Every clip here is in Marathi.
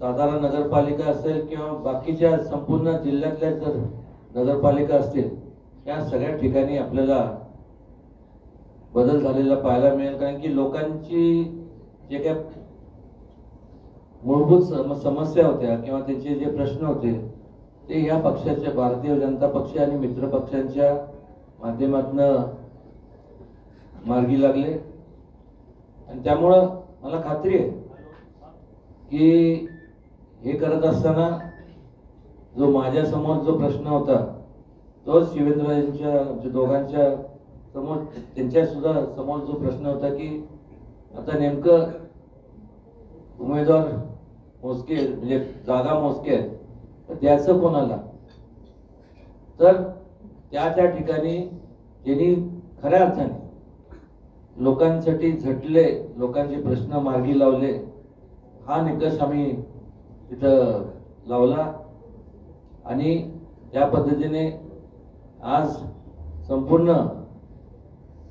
साधारण नगरपालिका असेल किंवा बाकीच्या संपूर्ण जिल्ह्यातल्या जर नगरपालिका असतील या सगळ्या ठिकाणी आपल्याला बदल झालेला पाहायला मिळेल. कारण की लोकांची जे काय मूलभूत सम- समस्या होत्या किंवा त्यांचे जे प्रश्न होते ते ह्या पक्षाच्या भारतीय जनता पक्ष आणि मित्र पक्षांच्या माध्यमातनं मार्गी लागले. आणि त्यामुळं मला खात्री आहे की हे करत असताना जो माझ्यासमोर जो प्रश्न होता तोच शिवेंद्रजींच्या यांच्या दोघांच्या समोर त्यांच्या सुद्धा समोर जो प्रश्न होता की आता नेमकं उमेदवार मोजके म्हणजे जागा मोजके आहेत तर द्यायचं कोणाला? तर त्या त्या ठिकाणी त्यांनी खऱ्या अर्थाने लोकांसाठी झटले लोकांचे प्रश्न मार्गी लावले. हा निकष आम्ही तिथं लावला. आणि त्या पद्धतीने आज संपूर्ण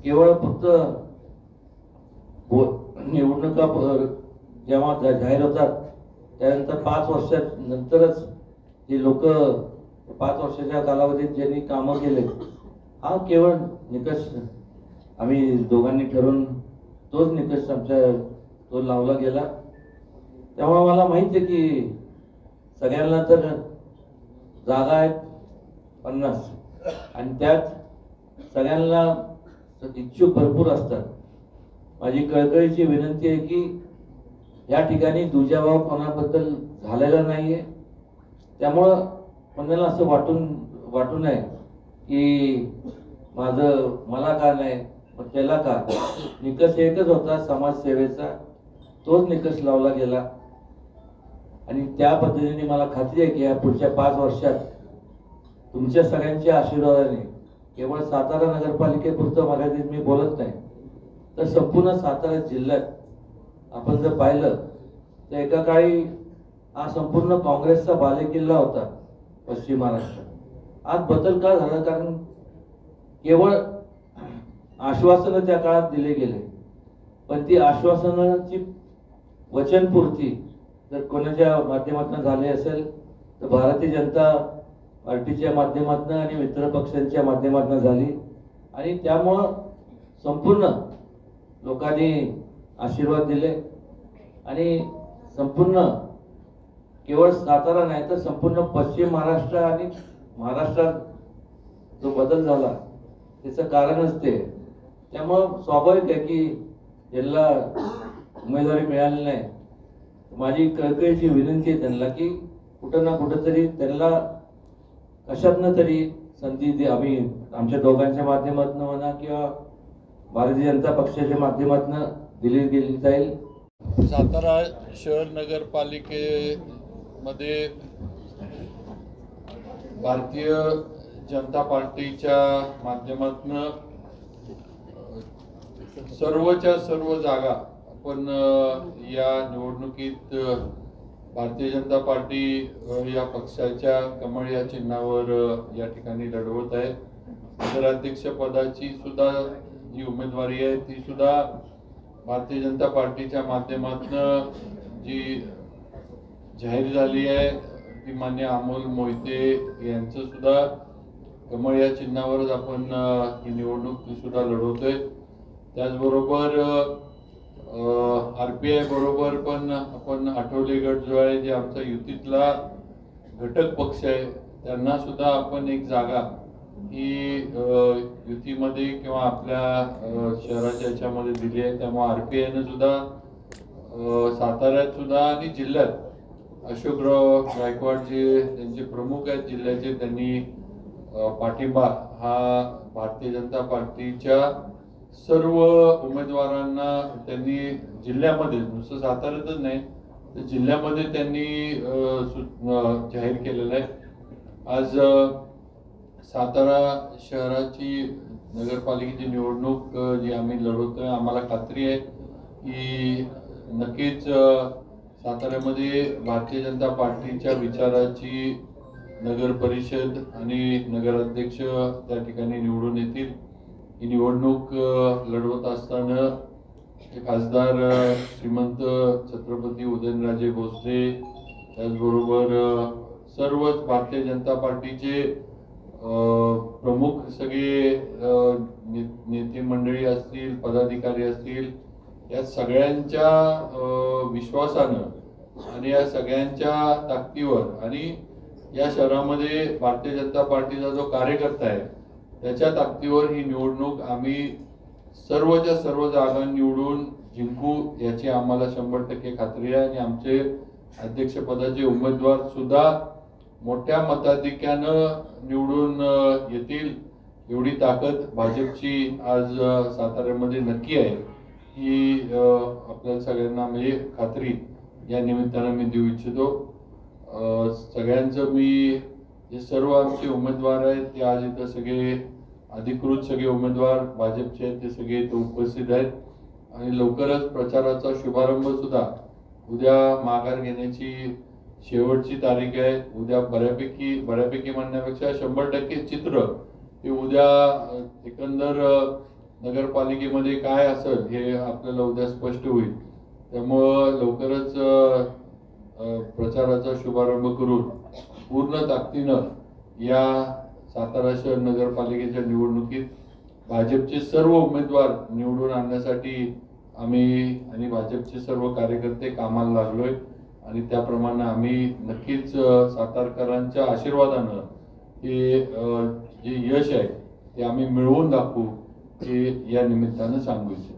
केवळ फक्त निवडणुका जेव्हा जाहीर होतात त्यानंतर पाच वर्षात नंतरच जे लोक पाच वर्षाच्या कालावधीत ज्यांनी कामं केले हा केवळ निकष आम्ही दोघांनी ठरवून तोच निकष आमच्या तो लावला गेला. त्यामुळे मला माहीत आहे की सगळ्यांना तर जागा आहेत पन्नास. आणि त्यात सगळ्यांना इच्छुक भरपूर असतात. माझी कळकळीची विनंती आहे की या ठिकाणी दुजाभाव कोणाबद्दल झालेला नाही आहे त्यामुळं कोणाला असं वाटून वाटू नये की माझं मला का नाही मग त्याला का? निकष एकच होता समाजसेवेचा. तोच निकष लावला गेला. आणि त्या पद्धतीने मला खात्री आहे की या पुढच्या पाच वर्षात तुमच्या सगळ्यांच्या आशीर्वादाने केवळ सातारा नगरपालिकेपुरतं मर्यादित मी बोलत नाही तर संपूर्ण सातारा जिल्ह्यात आपण जर पाहिलं तर एका काळी हा संपूर्ण काँग्रेसचा बालेकिल्ला होता पश्चिम महाराष्ट्रात आज बदल का झाला? कारण केवळ आश्वासनं त्या काळात दिले गेले पण ती आश्वासनाची वचनपूर्ती जर कोणाच्या माध्यमातून झाले असेल तर भारतीय जनता पार्टीच्या माध्यमातून आणि मित्र पक्षांच्या माध्यमातून झाली. आणि त्यामुळं संपूर्ण लोकांनी आशीर्वाद दिले. आणि संपूर्ण केवळ सातारा नाही तर संपूर्ण पश्चिम महाराष्ट्र आणि महाराष्ट्रात जो बदल झाला त्याचं कारणच ते. त्यामुळं स्वाभाविक आहे की ज्यांना उमेदवारी मिळाली नाही. माझी कळकळीची विनंती आहे त्यांना की कुठं ना कुठं तरी त्यांना कशातनं तरी संधी दे. आम्ही आमच्या दोघांच्या माध्यमातून म्हणा किंवा भारतीय जनता पक्षाच्या माध्यमातून दिली गेली जाईल. सातारा शहर नगरपालिकेमध्ये भारतीय जनता पार्टीच्या माध्यमातून सर्वच्या सर्व जागा आपण या निवडणुकीत भारतीय जनता पार्टी या पक्षाच्या कमळ या चिन्हावर या ठिकाणी लढवत आहे. नगराध्यक्ष पदाची सुद्धा जी उमेदवारी आहे ती सुद्धा भारतीय जनता पार्टीच्या माध्यमातून जी जाहीर झाली आहे ती मान्य अमोल मोहिते यांचं सुद्धा कमळ या चिन्हावरच आपण ही निवडणूक ती सुद्धा लढवतोय. त्याचबरोबर आर पी आय बरोबर पण आपण आठवले गट जो आहे जे आमचा युतीतला घटक पक्ष आहे त्यांना सुद्धा आपण एक जागा ही युतीमध्ये किंवा आपल्या शहराच्या याच्यामध्ये दिली आहे. त्यामुळे आर पी आयनं सुद्धा साताऱ्यात सुद्धा आणि जिल्ह्यात अशोकराव गायकवाड जे त्यांचे प्रमुख आहेत जिल्ह्याचे त्यांनी पाठिंबा हा भारतीय जनता पार्टीच्या सर्व उमेदवारांना त्यांनी जिल्ह्यामध्ये नुसतं साताऱ्यातच नाही तर जिल्ह्यामध्ये त्यांनी सु- जाहीर केलेलं आहे. आज सातारा शहराची नगरपालिकेची निवडणूक जी आम्ही लढवतोय आम्हाला खात्री आहे की नक्कीच साताऱ्यामध्ये भारतीय जनता पार्टीच्या विचाराची नगर परिषद आणि नगराध्यक्ष त्या ठिकाणी निवडून येतील. ही निवडणूक लढवत असताना खासदार श्रीमंत छत्रपती उदयनराजे भोसले त्याचबरोबर सर्वच भारतीय जनता पार्टीचे प्रमुख सगळे नेते मंडळी असतील पदाधिकारी असतील या सगळ्यांच्या विश्वासानं आणि या सगळ्यांच्या ताकदीवर आणि या शहरामध्ये भारतीय जनता पार्टीचा जो कार्यकर्ता आहे त्याच्या ताकदीवर ही निवडणूक आम्ही सर्वच्या सर्व जागा निवडून जिंकू याची आम्हाला शंभर टक्के खात्री आहे. आणि आमचे अध्यक्षपदाचे उमेदवार सुद्धा मोठ्या मताधिक्यानं निवडून येतील एवढी ताकद भाजपची आज साताऱ्यामध्ये नक्की आहे. ही आपल्या आपल्याला सगळ्यांना म्हणजे खात्री या निमित्तानं मी देऊ इच्छितो. सगळ्यांचं मी जे सर्व आमचे उमेदवार आहेत ते आज इथं सगळे अधिकृत सगळे उमेदवार भाजपचे आहेत ते सगळे इथं उपस्थित आहेत. आणि लवकरच प्रचाराचा शुभारंभ सुद्धा उद्या माघार घेण्याची शेवटची तारीख आहे. उद्या बऱ्यापैकी बऱ्यापैकी म्हणण्यापेक्षा शंभर टक्के चित्र हे उद्या एकंदर नगरपालिकेमध्ये काय असेल हे आपल्याला उद्या स्पष्ट होईल. त्यामुळं लवकरच प्रचाराचा शुभारंभ करून पूर्ण ताकदीनं या सातारा शहर नगरपालिकेच्या निवडणुकीत भाजपचे सर्व उमेदवार निवडून आणण्यासाठी आम्ही आणि भाजपचे सर्व कार्यकर्ते कामाला लागलोय. आणि त्याप्रमाणे आम्ही नक्कीच सातारकरांच्या आशीर्वादानं हे जे यश आहे ते आम्ही मिळवून दाखवू हे या निमित्तानं सांगू इच्छितो.